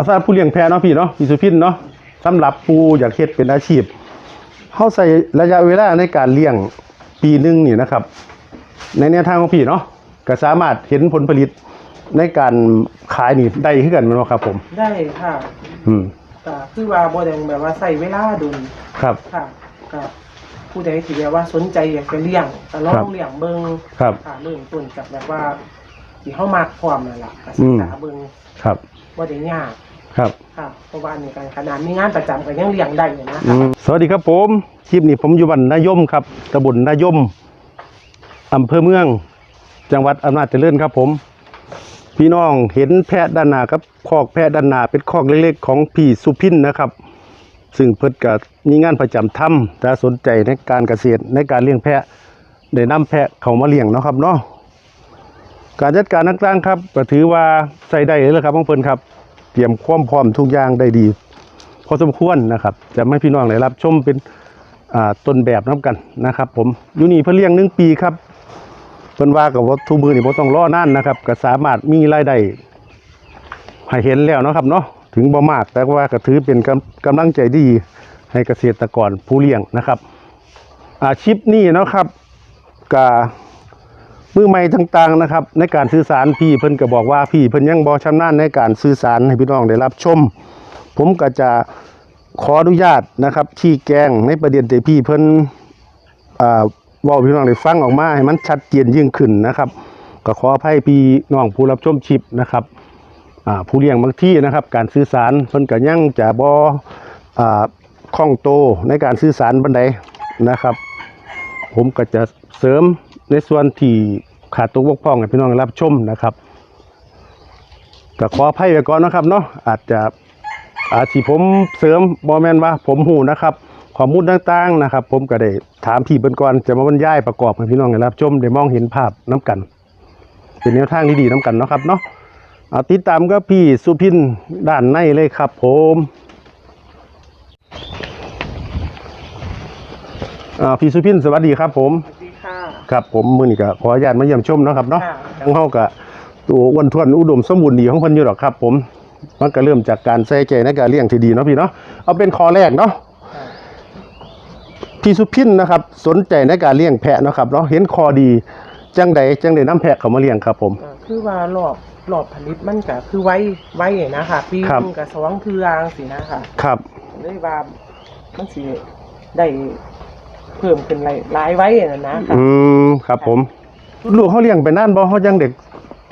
เอาสำหรับผู้เลี้ยงแพะเนาะพี่เนาะพี่สุพินเนาะสำหรับผู้อยากเฮ็ดเป็นอาชีพเฮาใส่ระยะเวลาในการเลี้ยงปีหนึงนี่นะครับ ในแนวทางของพี่เนาะก็สามารถเห็นผลผลิตในการขายนี่ได้คือกันแม่นบ่ครับ ผม ได้ค่ะ อืมก็คือว่าบ่ได้แบบว่าใส่เวลาโดูครับค่ะก็ผู้ใดที่แบบว่าสนใจอยากจะเลี้ยงก็ลอครับงเลี้ยงเบิ่งครับค่ะเริ่มต้นจากแบบว่าที่เฮามักพร้อมนั่นล่ะก็อืศึกมษาเบิ่งครับบ่ได้ยาก ครับ ค่ะเพราะว่านี่การขนาดมีงานประจำก็ยังเลี้ยงได้อยู่นะอืคะมสวัสดีครับผมคลิปนี้ผมอยู่บ้านนายมครับตำบลนายมอำเภอเมือง จังหวัดอำนาจเจริญครับผม พี่น้องเห็นแพะด้านหน้าครับคอกแพะด้านหน้าเป็นคอกเล็กๆ ของพี่สุพินนะครับ ซึ่งเพิ่นก็มีงานประจำทำแต่สนใจในการเกษตรในการเลี้ยงแพะได้นำแพะเขามาเลี้ยงเนาะครับเนาะการจัดการต่างๆครับก็ถือว่าใส่ได้เลยละครับของเพิ่นครับ เตรียมความพร้อมทุกอย่างได้ดี พอสมควรนะครับ จะไม่พี่น้องได้รับ ชมเป็นต้นแบบน้กันนะครับ ผมอยู่นี่เพื่อเลี้ยงหนึ่งปีครับเพิ่นว่ากับว่าทุมือนี่บ่ต้องรอนานนะครับ ก็สามารถมีรายได้ให้เห็นแล้วนะครับเนาะถึงบ่มากแต่ว่าก็ถือเป็นกำกำลังใจดีให้เกษตรกรผู้เลี้ยงนะครับอาชีพนี้นะครับก็ มือใหม่ต่างๆนะครับ ในการสื่อสารพี่เพิ่นก็บอกว่าพี่เพิ่นยังบ่ชำนาญในการสื่อสารให้พี่น้องได้รับชม ผมก็จะขออนุญาตนะครับชี้แจงในประเด็นที่พี่เพิ่นอ่าเว่าพี่น้องได้ฟังออกมาให้มันชัดเจนยิ่งขึ้นนะครับ ก็ขออภัยพี่น้องผู้รับชมชิปนะครับผู้เลี้ยงบางที่นะครับ การสื่อสารเพิ่นก็ยังจะบอคล่องโตในการสื่อสารบันไดนะครับ ผมก็จะเสริม ในส่วนที่ขาดตกบกพร่องให้พี่น้องรับชมนะครับก็ขออภัยไว้ก่อนนะครับเนาะอาจจะอาที่ผมเสริมบอแมนว่าผมหูนะครับข้อมูลต่างๆนะครับ ผมก็ได้ถามพี่เบิ่นก่อนจะมาบรรยายประกอบให้พี่น้องได้รับชมได้มองเห็นภาพน้กัน เป็นแนวทางที่ดีน้กันเนาะครับเนาะเอาติดตามก็พี่สุพินด้านในเลยครับ ผมอ่าพี่สุพินสวัสดีครับผม ค่ะครับผมมือนี้ก็ขออนุญาตมาเยี่ยมชมเนาะครับเนาะค่ะทั้งเฮาก็ตัวอ้วนท้วนอุดมสมบูรณ์ดีของเพิ่นอยู่หรอกครับ ผมมันก็เริ่มจากการใส่ใจในการเลี้ยงที่ดีเนาะพี่เนาะเอาเป็นข้อแรกเนาะค่ะพี่สุพินนะครับสนใจในการเลี้ยงแพะเนาะครับเนาะเห็นข้อดีจังใดจังใดน้ำแพะเขามาเลี้ยงครับ ผมอ่าคือว่ารอบรอบผลิตมันก็คือไว้ไว้นะคะปีครับหนึงก็สองเทื่อสินะคะครับเลยว่ามันสิได้ เพิ่มขึ้นหลายหลายไว้น่ะนะค่ะอืมครับผม ลูกเขาเลี้ยงไปนั่นบ่เขายังเด็ก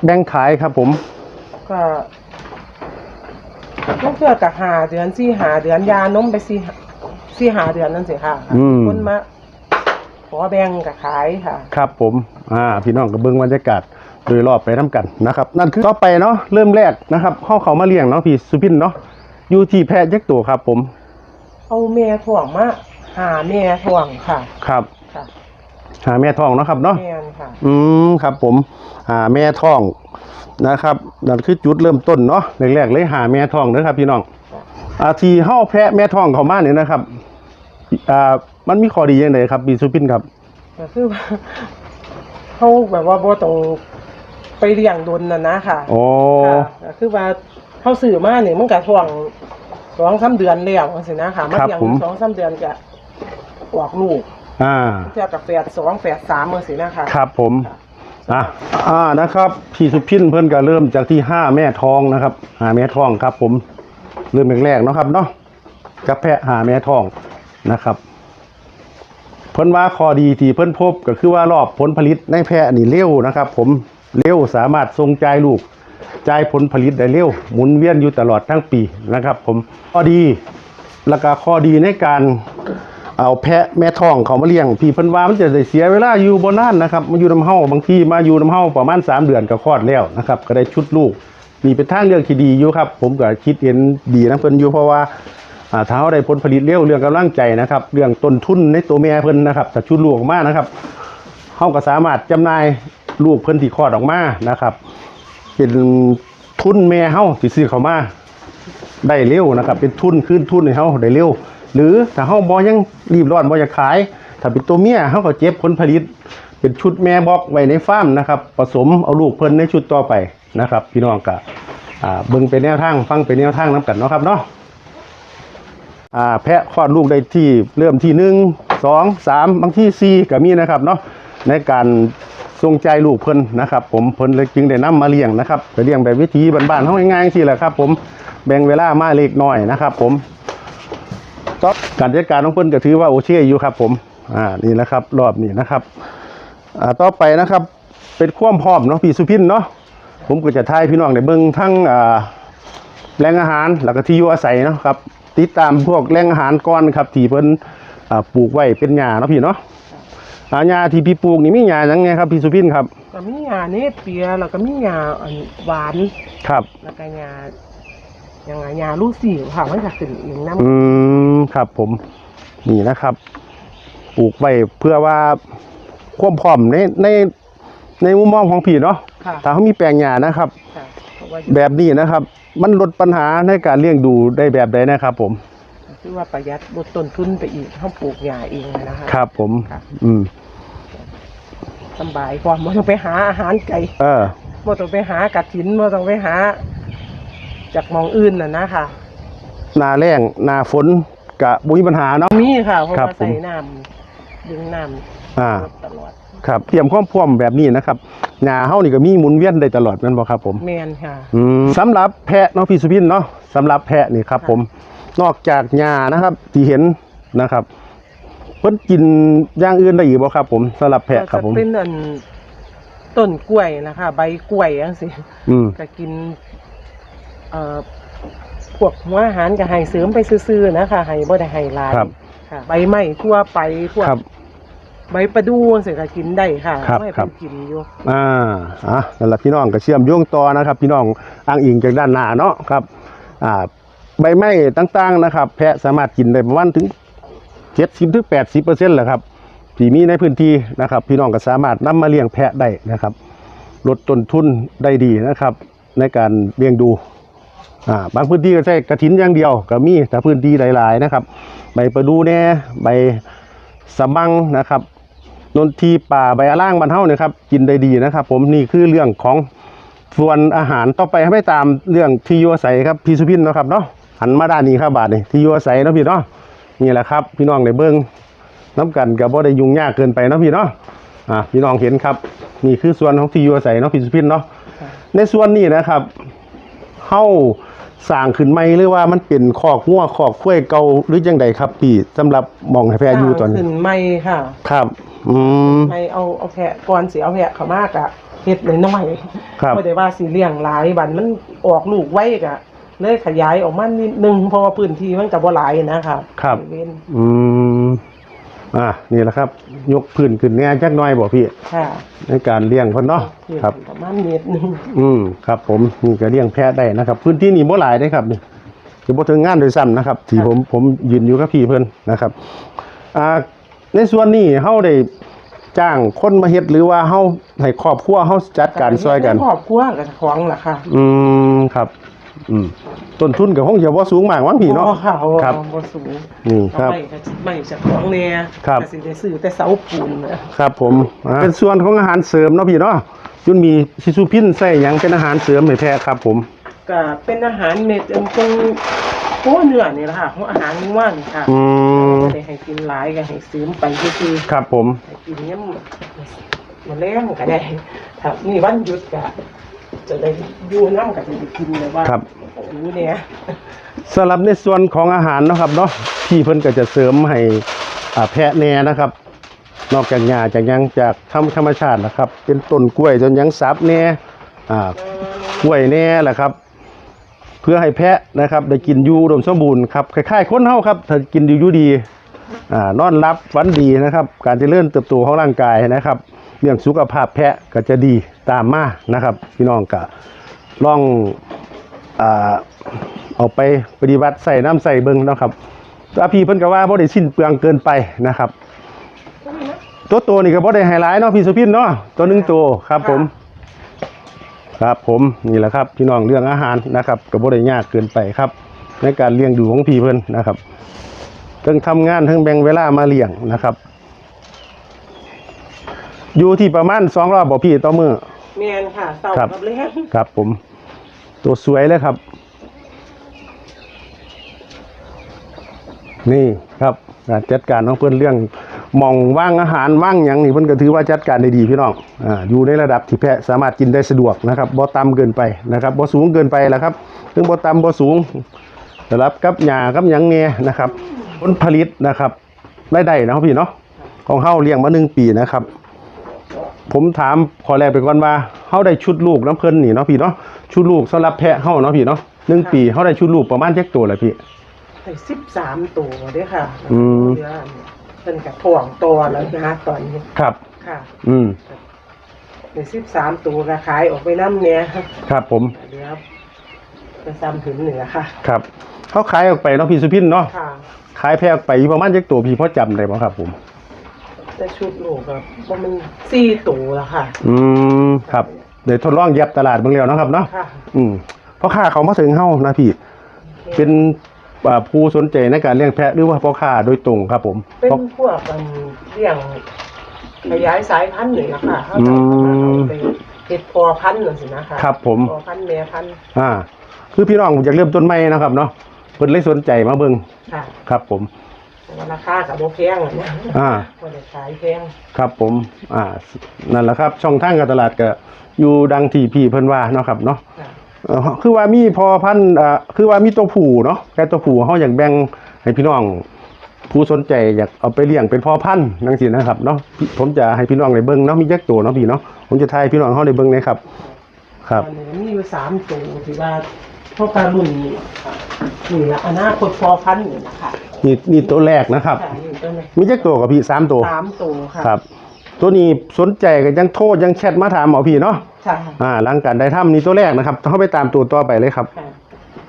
แบ่งขายครับ ผม ก็ต้องเพื่อกับหาเดือนสี่หาเดือนยานมไปสี่สี่หาเดือนนั่นสิค่ะอืม คนมาขอแบ่งกับขายค่ะ ครับผม อ่า พี่น้องก็เบิ่งบรรยากาศโดยรอบไปน้กันนะครับ นั่นคือต่อไปเนาะเริ่มแรกนะครับเขาเขามาเลี้ยงเนาะพี่สุพินเนาะอยู่ที่แพะยักษ์ตัวครับ ผม เอาแม่ถ่วงมา หาแม่ถ่วงค่ะครับค่ะหาแม่ทองเนาะครับเนาะ แม่นค่ะ อืมครับผมหาแม่ทองนะครับนั่นคือจุดเริ่มต้นเนาะแรกๆเลยหาแม่ทองนะครับ พี่น้องอาทีเฮาแพะแม่ทองเขามาเนี่ยนะครับอ่ามันมีข้อดียังไงครับบีสุพินครับ ก็คือว่าเขาแบบว่าบ่ต้องไปเลี้ยงดนน่ะนะค่ะโอ้ ค่ะก็คือว่าเขาซื้อมาเนี่ยมันก็ช่วงสองสามเดือนแล้วจังซี่นะค่ะมาเลี้ยงอยู่สองสามเดือนก็ ออกลูกอ่าเทียบกับแฝดสองแฝดสามจังซี่นะคะครับผมอะอ่านะครับพี่สุพินเพิ่นก็เริ่มจากที่ห้าแม่ทองนะครับหาแม่ทองครับ ผมเริ่มแรกๆเนาะครับเนาะกับแพะหาแม่ทองนะครับเพิ่นว่าข้อดีที่เพิ่นพบก็คือว่ารอบผลผลิตในแพะนี่เร็วนะครับ ผมเร็วสามารถทรงจ่ายลูกจ่ายผลผลิตได้เร็วหมุนเวียนอยู่ตลอดทั้งปีนะครับ ผมข้อดีแล้วก็ข้อดีในการ เอาแพะแม่ท้องเขามาเลี้ยงพี่เพิ่นว่ามันจะได้เสียเวลาอยู่บ่นานนะครับมาอยู่น้ำเฮาบางทีมาอยู่น้ำเฮาประมาณ 3 เดือนก็คลอดแล้วนะครับก็ได้ชุดลูกนี่เป็นทางเลือกที่ดีอยู่ครับ ผมก็คิดเห็นดีนะเพิ่นอยู่เพราะว่าอ่าถ้าได้ผลผลิตเร็วเรื่องกำลังใจนะครับ เรื่องต้นทุนในตัวแม่เพิ่นนะครับถ้าชุดลูกออกมานะครับเขาก็สามารถจำหน่ายลูกเพิ่นที่คลอดออกมานะครับ เป็นทุนแม่เฮาที่ซื้อเขามาได้เร็วนะครับ เป็นทุนขึ้นทุนให้เฮาได้เร็ว หรือถ้าเฮาบ่ยังรีบร้อนบ่อยากขาย ถ้าเป็นตัวเมียเฮาก็เจ็บผลผลิต เป็นชุดแม่บอกไว้ในฟาร์มนะครับผสมเอาลูกเพิ่นในชุดต่อไปนะครับ พี่น้องก็อ่าเบิ่งเป็นแนวทางฟังเป็นแนวทางน้กันเนาะครับเนาะแพะคลอดลูกได้ที่เริ่มที่หนึ่งสองสามบางที่สี่ก็มีนะครับเนาะในการทรงใจลูกเพิ่นนะครับ ผมเพิ่นเลยจึงได้นํมาเลี้ยงนะครับเลี้ยงแบบวิธีบ้านๆเฮาง่ายๆสิแหละครับ ผมแบ่งเวลามาเล็กน้อยนะครับ ผม การจัดการของเพิ่นก็ถือว่าโอเคอยู่ครับ ผม อ่านี่นะครับ รอบนี้นะครับ อ่าต่อไปนะครับ เป็นความพร้อมเนาะพี่สุพินเนาะผมก็จะทายพี่น้องในเบิ่งทั้งอ่าแหล่งอาหารแล้วก็ที่อยู่อาศัยเนาะครับ ติดตามพวกแหล่งอาหารก่อนครับที่เพิ่นอ่าปลูกไว้เป็นหญ้าเนาะพี่เนาะอ่าหญ้าที่พี่ปลูกนี่มีหญ้าหยังไงครับพี่สุพินครับก็มีหญ้าเนเปียแล้วก็มีหญ้าอันหวานครับแล้วก็หญ้า ยังไงหญ้าลูกสี่ค่ะมันจะขึ้นเองน้ำอืมครับผม นี่นะครับ ปลูกไว้เพื่อว่าความพร้อมในในในมุมมองของพี่เนาะค่ะถ้าเขามีแปลงหญ้านะครับ ค่ะเพราะว่าแบบนี้นะครับ มันลดปัญหาในการเลี้ยงดูได้แบบใดนะครับ ผม คือว่าประหยัดลดต้นทุนไปอีกเขาปลูกหญ้าเองนะคะ ครับผมครับอืม สำบายกว่าไม่ต้องไปหาอาหารไก่เออ ไม่ต้องไปหากระถินไม่ต้องไปหา จากหมองอื่นน่ะนะค่ะหนาแรงหนาฝนกะบุยปัญหาเนาะ มีค่ะเพราะครับว่าใส่ผมน้ำดึงน้อ่าำตลอดครับเตรียมความพร้อมแบบนี้นะครับหนาเฮานี่ก็มีหมุนเวียนได้ตลอดแม่นบ่ครับผม แมนค่ะ อืมสำหรับแพะเนาะพี่สุพินเนาะสำหรับแพะนี่ครับผมนอกจากหญ้านะครับที่เห็นนะครับ เพิ่นกินอย่างอื่นได้อีกบ่ครับ ผมสำหรับแพะครับผมก็จะเป็นอันต้นกล้วยนะคะ ใบกล้วยจังซี่อืมก็กินเอ่อ พวกหัวอาหารก็ให้เสริมไปซื่อๆนะคะให้บ่ได้ให้หลายครับค่ะใบไม้ทั่วไปพวกครับ ใบประดูจังซี่ก็กินได้ค่ะครับไม่ครัเป็บ นกินอยู่ อ่าอะนั่นแหละพี่น้องก็เชื่อมโยงต่อนะครับ พี่น้องอ้างอิงจากด้านหน้าเนาะครับ อ่าใบไม้ต่างๆนะครับ แพะสามารถกินได้ประมาณถึงเจ็ดสิบถึงแปดสิบเปอร์เซ็นต์แหละครับที่มีในพื้นที่นะครับ พี่น้องก็สามารถนำมาเลี้ยงแพะได้นะครับ ลดต้นทุนได้ดีนะครับ ในการเลี้ยงดู อ่าบางพื้นที่ก็ใช้กระถินอย่างเดียวก็มีแต่พื้นที่หลาย ๆ นะครับ ใบประดูแน่ใบสะบังนะครับนนทีป่าใบอาล่างบรรเท่าเนี่ยครับกินได้ดีนะครับ ผมนี่คือเรื่องของส่วนอาหารต่อไปให้ไปตามเรื่องที่อยู่อาศัยครับพี่สุพินเนาะครับเนาะหันมาด้านนี้ครับบาทนี่ที่อยู่อาศัยเนาะพี่เนาะนี่แหละครับ พี่น้องในเบิ้งน้ำกันกับบ่ได้ยุ่งยากเกินไปเนาะพี่เนาะอ่าพี่น้องเห็นครับนี่คือส่วนของที่อยู่อาศัยเนาะพี่สุพินเนาะในส่วนนี้นะครับเฮา สร้างขึ้นใหม่หรือว่ามันเป็นคอกงัวคอกข้วยเก่าหรือจังใดครับ พี่สำหรับหมองให้แพรอยู่ตอนนี้ ขึ้นไม่ค่ะครับ อืม ไม่เอาเอาแพะก่อนสิเอาแพะเขามากอะเฮ็ดน้อยๆครับบ่ได้ว่าสิเลี้ยงหลายบัดมันออกลูกไว้กะเลยขยายออกมานิดนึงเพราะว่าพื้นที่มันก็บ่หลายนะคะครับเว้นอืม อ่านี่แหละครับ ยกพื้นขึ้นแน่จักหน่อยบ่พี่ ค่ะในการเลี้ยงเพิ่นเนาะเลี้ยงครับ ประมาณเมตรหนึงอืมครับ ผมนี่ก็เลี้ยงแพะได้นะครับ พื้นที่นี่บ่หลายเด้ครับนี่สิบ่ถึงงานโดยซ้ำนะครับ ที่ผมผมยืนอยู่กับพี่เพิ่นนะครับอ่าในส่วนนี้เฮาได้จ้างคนมาเฮ็ดหรือว่าเฮาให้ครอบครัวเฮาจัดการซอยกัน ครอบครัวกับของล่ะค่ะ อืมครับ อืมต้นทุนก็คงจะบ่สูงมากมั้งพี่เนาะบ่ค่ะครับบ่สูงนี่ครับ เอาไม่ก็ไม่จากของแน่ครับก็สิได้ซื้อแต่เสาปูนนะครับผมอ่าเป็นส่วนของอาหารเสริมเนาะพี่เนาะจุนมีซิซูพินใส่หยังเป็นอาหารเสริมให้แพะครับ ผม ก็เป็นอาหารเม็ดอันตรงโอ้เนื้อนี่ล่ะค่ะของอาหารว่านค่ะอืมบ่ได้ให้กินหลายก็ให้ซื้อไปซื่อๆครับผมไปกินเนี้ยมันแรงก็ได้ถ้ามีวันหยุดก็ จะได้อยู่น้ำก็จะได้กินเลยว่าครับ อยู่เนี่ยสำหรับในส่วนของอาหารเนาะครับเนาะพี่เพิ่นก็จะเสริมให้อ่าแพะแน่นะครับ นอกจากหญ้าจากหยังจากธรรมธรรมชาตินะครับ เป็นต้นกล้วยจนหยังซับแน่อ่ากล้วยแน่แหละครับ เพื่อให้แพะนะครับ ได้กินอยู่อุดมสมบูรณ์ครับคล้ายๆคนเฮาครับถ้ากินดีอยู่ดีอ่านอนรับฝันดีนะครับ การเจริญเติบโตของร่างกายนะครับ เรื่องสุขภาพแพะก็จะดี ตามมานะครับ พี่น้องก็ลองเอาไปปฏิบัติใส่น้ำใส่เบิ่งนะครับถ้าพี่เพิ่นก็ว่าบ่ได้สิ้นเปลืองเกินไปนะครับ ตัวโตนี่ก็บ่ได้ไฮไลท์เนาะพี่สุพินเนาะตัวหนึ่งตัวครับผม ครับผมนี่แหละครับ พี่น้องเรื่องอาหารนะครับก็บ่ได้ยากเกินไปครับ ในการเลี้ยงดูของพี่เพิ่นนะครับทั้งทำงานทั้งแบ่งเวลามาเลี้ยงนะครับ อยู่ที่ประมาณสองรอบบ่พี่ต่อมือ แมนค่ะเต่าครับกับเลี้ยงครับผม ตัวสวยเลยครับ นี่ครับการจัดการของเพื่อนเรื่องหมองว่างอาหารว่างหยังนี่เพิ่นก็ถือว่าจัดการได้ดีพี่น้องอ่าอยู่ในระดับที่แพะสามารถกินได้สะดวกนะครับบ่ต่ำเกินไปนะครับบ่สูงเกินไปแล้วครับถึงบ่ต่ำบ่สูงสำหรับกับหญ้ากับหยังเนี่ยนะครับ ผลผลิตนะครับได้ได้นะครับพี่เนาะของเฮาเลี้ยงมาหนึ่งปีนะครับ ผมถามขอแรกไปก่อนว่าเฮาได้ชุดลูกน้ำเพิ่นนี่เนาะพี่เนาะชุดลูกสำหรับแพะเฮาเนาะพี่เนาะหนึ่งปีเฮาได้ชุดลูกประมาณจักตัวแหละพี่ให้สิบสามตัวเด้อค่ะอืมเหลือเป็นกับถ่วงตัวแล้วนะตอนนี้ครับ ค่ะอืมในสิบสามตัวก็ขายออกไปน้ำเนี่ยครับผมเดี๋ยวจะซ้ำถึงเหนือค่ะ ครับเขาขายออกไปเนาะพี่สุพินเนาะค่ะขายแพะออกไปประมาณจักตัวพี่พอจำได้บ่ครับผม แต่ชุดลูกแบบว่ามันสี่ตัวแล้วค่ะ อืมครับเดี๋ยวทดลองเย็บตลาดเบิ่งแล้วเนาะครับเนาะค่ะอืมพ่อค้าเขามาถึงเฮานะพี่ เป็นอ่าผู้สนใจในการเลี้ยงแพะหรือว่าพ่อค้าโดยตรงครับผมเป็นเพราะ พวกมันเลี้ยงขยายสายพันธุ์นี่นะคะเขาอืจะมเอาไปเห็ดพอพันธุ์นั่นสินะคะครับผม พอพันธุ์แม่พันธุ์อ่า คือพี่น้องอยากเริ่มต้นใหม่นะครับเนาะเพิ่นเลยสนใจมาเบิ่งค่ะ ครับผมแต่ว่า ราคากับโบแพงอะนะอ่า บ่ได้ขายแพงครับผม อ่า นั่นแหละครับ ช่องทางการตลาดก็อยู่ดังที่พี่เพิ่นว่าเนาะครับเนาะค่ะเอ่อคือว่ามีพอพันธุ์อ่าคือว่ามีตัวผู้เนาะแค่ตัวผู้เฮาอยากแบ่งให้พี่น้อง ผู้สนใจอยากเอาไปเลี้ยงเป็นพ่อพันธุ์จังซี่นะครับเนาะพี่ผมจะให้พี่น้องได้เบิ่งเนาะมีจักตัวเนาะพี่เนาะผมจะทายให้พี่น้องเฮาได้เบิ่งนะครับ ครับ อันนี้มีอยู่สามตัวที่ว่า พวกการรุ่นนี้ค่ะนี่ละอนาคตพอพันธุ์นี่นะคะนี่นี่ตัวแรกนะครับ ค่ะนี่ตัวนี้มีจักตัวกับพี่สามตัวสามตัวค่ะครับ ตัวนี้สนใจก็ยังโทรยังแชทมาถามหมอพี่เนาะค่ะอ่าหลังการได้ทำนี่ตัวแรกนะครับเฮาไปตามตัวต่อไปเลยครับ ค่ะ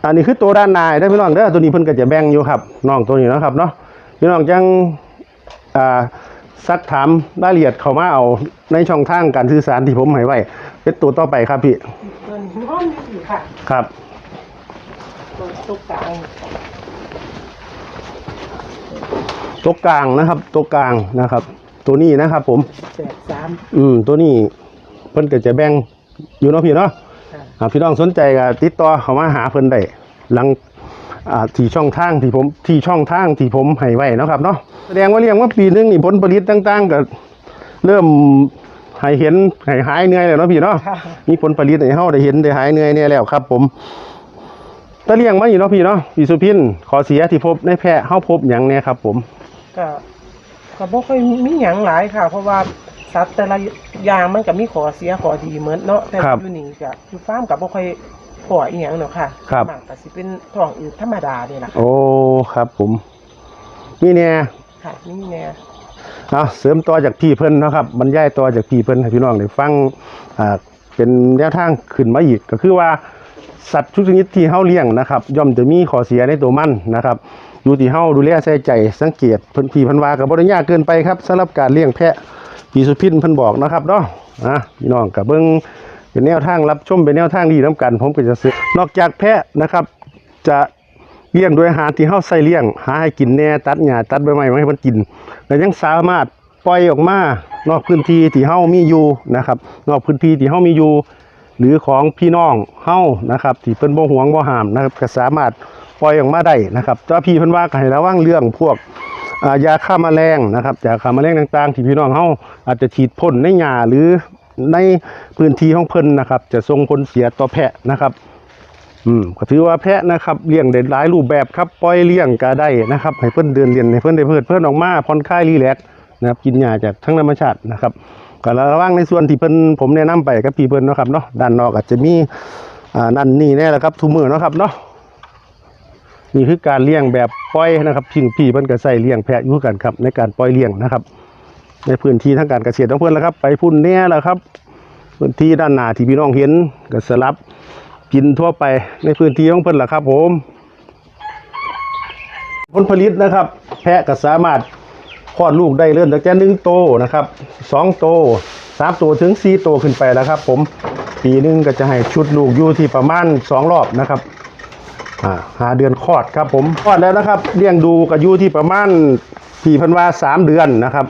อันนี้คือตัวด้านในได้อพี่น้องเด้อตัวนี้เพิ่นก็จะแบ่งอยู่ครับน้องตัวนี้เนาะครับเนาะพี่น้องจังอ่าซักถามรายละเอียดเข้ามาเอาในช่องทางการสื่อสารที่ผมให้ไว้เป็นตัวต่อไปครับพี่ตัวนี้น้องนี่ค่ะ ครับ ตัวตุ๊กกลางตัวกลางนะครับ ตัวกลางนะครับ ตัวนี้นะครับ ผมแปดสามอืม ตัวนี้เพิ่นก็จะแบ่งอยู่เนาะพี่เนาะค่ะอ่าพี่น้องสนใจก็ติดต่อเข้ามาหาเพิ่นได้หลังอ่าที่ช่องทางที่ผมที่ช่องทางที่ผมให้ไว้เนาะครับเนาะแสดงว่าเลี้ยงว่าปีหนึงนี่ผลผลิตต่างๆก็เริ่มให้เห็นให้หายเหนื่อยแล้วเนาะพี่เนาะค่ะมีผลผลิตให้เฮาได้เห็นได้หายเหนื่อยเนี่ยแล้วครับ ผม ถ้าเลี้ยงมาอยู่เนาะพี่เนาะพี่สุพินขอเสียที่พบในแพะเฮาพบหยังเนี่ยครับ ผมก็ก็บ่ค่อยมีหยังหลายค่ะ เพราะว่าสัตว์แต่ละอย่างมันก็มีขอเสียขอดีเหมือนเนาะแต่ครับอยู่นี่ก็อยู่ฟาร์มก็บ่ค่อยขออีหยังเนาะค่ะครับมากก็สิเป็นท้องอืดธรรมดานี่แหละค่ะโอ้ครับ ผมนี่เนี่ยค่ะนี่แน่เอาเสริมต่อจากพี่เพิ่นเนาะครับบรรยายต่อจากพี่เพิ่นให้พี่น้องได้ฟังอ่าเป็นแนวทางขึ้นมาอีกก็คือว่า สัตว์ทุกชนิดที่เฮาเลี้ยงนะครับย่อมจะมีข้อเสียในตัวมันนะครับ อยู่ที่เฮาดูแลใส่ใจสังเกตพิ่นพี่เพิ่นว่าก็บ่ได้ยาเกินไปครับสำหรับการเลี้ยงแพะพี่สุพินพิ่นบอกนะครับเนาะอะพี่น้องก็เบิ่งเป็นแนวทางรับชมเป็นแนวทางดีนํกัน ผมก็จะซื้อนอกจากแพะนะครับ จะเลี้ยงโดยอาหารที่เฮาใส่เลี้ยง หาให้กินแหน่ตัดหญ้าตัดใบไม้มาให้มันกินแล้วยังสามารถปล่อยออกมานอกพื้นที่ที่เฮามีอยู่นะครับ นอกพื้นที่ที่เฮามีอยู่ หรือของพี่น้องเฮานะครับที่เพิ่นบ่หวงบ่หามนะครับก็สามารถปล่อยออกมาได้นะครับแต่ว่าพี่เพิ่นว่าก็ให้ระวังเรื่องพวกยาฆ่าแมลงนะครับยาฆ่าแมลงต่างๆ ที่พี่น้องเฮาอาจจะฉีดพ่นในหญ้าหรือในพื้นที่ของเพิ่นนะครับ จะส่งผลเสียต่อแพะนะครับอืมก็ถือว่าแพะนะครับเลี้ยงได้หลายรูปแบบครับปล่อยเลี้ยงก็ได้นะครับ ให้เพิ่นเดินเรียนให้เพิ่นได้เพลิดเพลินออกมาผ่อนคลายรีแลกซ์นะครับกินหญ้าจากทั้งธรรมชาตินะครับ ก็ระวังในส่วนที่เพิ่นผมแนะนำไปกับพี่เพิ่นเนาะครับเนาะด้านนอกอาจจะมีอ่านั่นนี่แน่แหละครับทุกมือเนาะครับเนาะนี่คือการเลี้ยงแบบปล่อยนะครับพี่พี่เพิ่นก็ใส่เลี้ยงแพะอยู่กันครับ ในการปล่อยเลี้ยงนะครับ ในพื้นที่ทางการเกษตรของเพิ่นแล้วครับ ไปพุ่นแน่แล้วครับ พื้นที่ด้านหน้าที่พี่น้องเห็นก็สลับกินทั่วไปในพื้นที่ของเพิ่นล่ะครับ ผม ผลผลิตนะครับ แพะก็สามารถ คลอดลูกได้เริ่มตั้งแต่หนึ่งโตนะครับสองโตสามโตถึงสี่โตขึ้นไปแล้วครับ ผมปีหนึงก็จะให้ชุดลูกอยู่ที่ประมาณสองรอบนะครับอ่าหาเดือนคลอดครับผมคลอดแล้วนะครับเลี้ยงดูก็อยู่ที่ประมาณพี่พันว่าสามเดือนนะครับ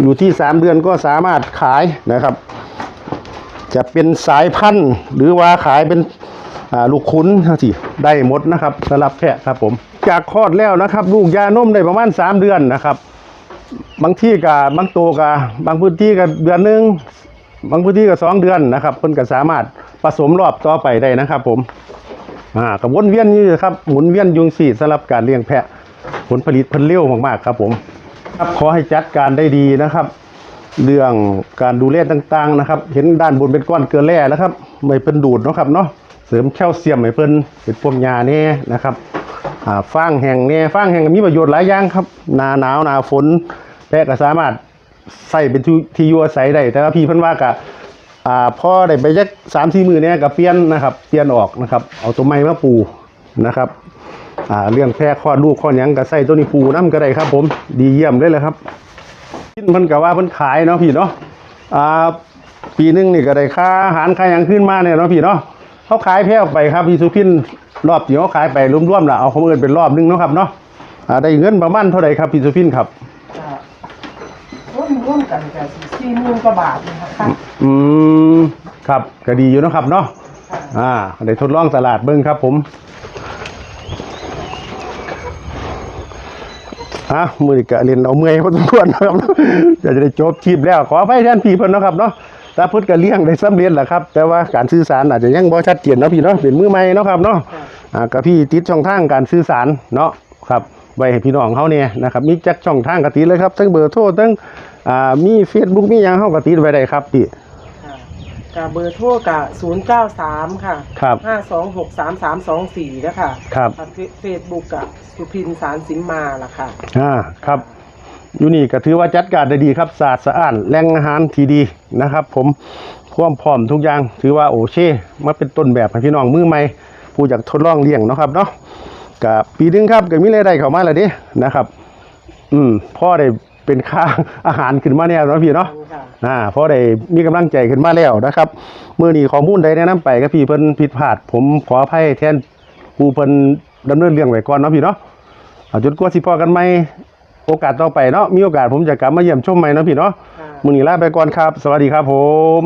อยู่ที่สามเดือนก็สามารถขายนะครับ จะเป็นสายพันธุ์หรือว่าขายเป็นลูกคุ้นทั้งสี่ได้หมดนะครับสำหรับแพะครับผม จากคลอดแล้วนะครับ ลูกยานมได้ประมาณ3เดือนนะครับ บางที่กับบางตัวกับบางพื้นที่กับเดือนหนึ่งบางพื้นที่ก็สองเดือนนะครับเพิ่นก็สามารถผสมรอบต่อไปได้นะครับ ผมอ่ากับวนเวียนอยู่ครับหมุนเวียนยุงสี่สำหรับการเลี้ยงแพะผลผลิตเพิ่นเร็วมากๆครับผมครับขอให้จัดการได้ดีนะครับ เรื่องการดูแลต่างๆนะครับ เห็นด้านบนเป็นก้อนเกลือแร่นะครับไม่เป็นดูดนะครับเนาะเสริมแคลเซียมให้เพิ่นเป็นพวกยาแน่นะครับ ฟางแห้งแน่ฟางแห้งมีประโยชน์หลายอย่างครับหนาหนาวหนาฝนแพะก็สามารถใส่เป็นที่อยู่อาศัยได้แต่ว่าพี่เพิ่นว่ากะอ่าพอได้ไปจักสามสี่มือเนี่ยก็เปลี่ยนนะครับเปลี่ยนออกนะครับ เอาตัวไม้มาปูนะครับอาเรื่องแพร่ข้อดลูกข้อหยังก็ใส่ตัวนี้ปูน้ำก็ได้ครับ ผมดีเยี่ยมเลยเลยครับพินเพิ่นก็ว่าเพิ่นขายเนาะพี่เนาะอาปีหนึงนี่ก็ได้ค่าอาหารค่ายังขึ้นมาเนี่ยเนาะพี่เนาะเขาขายแพร่ออกไปครับพี่สุพิน รอบที่เขาขายไปรวมๆละเอาของเอินเป็นรอบหนึงเนาะครับเนาะอ่าได้เงินประมาณเท่าไหร่ครับพี่สุพินครับอ่าร่วมร่วมกันแต่สี่หมื่นกว่าบาทนะครับค่ะอืมครับก็ดีอยู่เนาะครับเนาะอ่าได้ทดลองตลาดเบิ้งครับผมอะมือนี้ก็เรียนเอาเมื่อยพอสมควรนะครับจะจะได้จบคลิปแล้วขออภัยแทนพี่เพิ่นเนาะครับเนาะถ้าเพิ่นก็เลี้ยงได้สำเร็จแหละครับ แต่ว่าการสื่อสารอาจจะยังบ่ชัดเจนเนาะพี่เนาะเป็นมือใหม่เนาะครับเนาะ อ่าก็พี่ติดช่องทางการสื่อสารเนาะครับไว้ให้พี่น้องเขาเนี่ยนะครับมีจักช่องทางกติดเลยครับทั้งเบอร์โทรทั้งอ่ามี Facebook มีหยังเฮาก็ติดไว้ได้ครับพี่ค่ะกับเบอร์โทรกับศูนย์เก้าสามค่ะครับห้าสองหกสามสามสองสี่นะคะครับเฟซบุ๊กกับสุพินสารสิมมาล่ะค่ะอ่าครับอยู่นี่ก็ถือว่าจัดการได้ดีครับสะอาดสะอ้านแหล่งอาหารที่ดีนะครับ ผมความพร้อมทุกอย่างถือว่าโอเคมาเป็นต้นแบบให้พี่น้องมือใหม่ ผู้อยากทดลองเลี้ยงเนาะครับเนาะกับปีหนึงครับก็มีรายได้เข้ามาแล้วเดินะครับ อืมพ่อได้เป็นค่าอาหารขึ้นมาแน่เนาะพี่เนาะค่ะอ่าพอได้มีกำลังใจขึ้นมาแล้วนะครับมื่อนี้ข้อมูลใดแนะนำไปก็พี่เพิ่นผิดพลาด ผมขออภัยแทนผู้เพิ่นดำเนินเรื่องไว้ก่อนเนาะพี่เนาะเอาจนกว่าสิพอกันใหม่โอกาสต่อไปเนาะมีโอกาสผมจะกลับมาเยี่ยมชมใหม่เนาะพี่เนาะค่ะมื้อนี้ลาไปก่อนครับ สวัสดีครับผม